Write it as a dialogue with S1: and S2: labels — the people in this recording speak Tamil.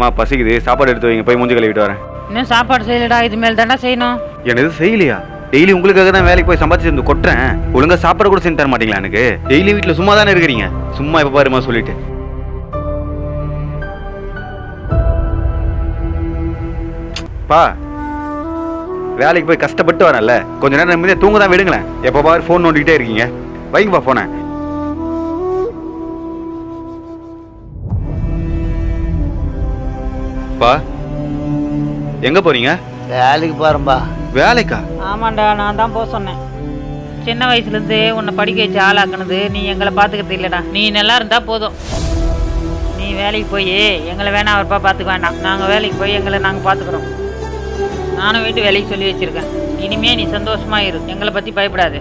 S1: மா பசிக்குது சாப்பாடு எடுத்து வைங்க போய் மூஞ்சி கழுவிட்டு வரேன்.
S2: இன்னும் சாப்பாடு செய்யலடா? இது மேல் தாண்டா செய்யணும்.
S1: எதுவும் செய்யலையா? டெய்லி உங்களுக்காக தான் வேலைக்கு போய் சம்பாதிச்சு வந்து கொட்டுறேன். ஒழுங்கா சாப்பாடு கூட செஞ்சு தர மாட்டீங்களா எனக்கு? டெய்லி வீட்டில் சும்மா தானே இருக்கிறீங்க? சும்மா எப்போ பாருமா சொல்லிட்டு. பா வேலைக்கு போய் கஷ்டப்பட்டு வரேன்ல. கொஞ்ச நேரம் நிம்மதியாக தூங்க தான் விடுங்களேன். எப்போ பாரு ஃபோன் நோண்டிக்கிட்டே இருக்கீங்க. வைங்கப்பா ஃபோனை பா எங்க போறீங்க?
S3: வேலைக்கு போகிறேன்பா
S1: வேலைக்கா?
S2: ஆமாண்டா நான் தான் போக சொன்னேன். சின்ன வயசுலேருந்து உன்னை படிக்க வச்சு ஆளாக்குனது நீ எங்களை பார்த்துக்கிறது இல்லைடா. நீ நல்லா இருந்தா போதும். நீ வேலைக்கு போய் எங்களை வேணா அவர்ப்பா பார்த்துக்க வேண்டாம் நாங்கள் வேலைக்கு போய் எங்களை நாங்கள் பார்த்துக்குறோம் நானும் வீட்டு வேலைக்கு சொல்லி வச்சிருக்கேன். இனிமே நீ சந்தோஷமா இரு. எங்களை பற்றி பயப்படாது.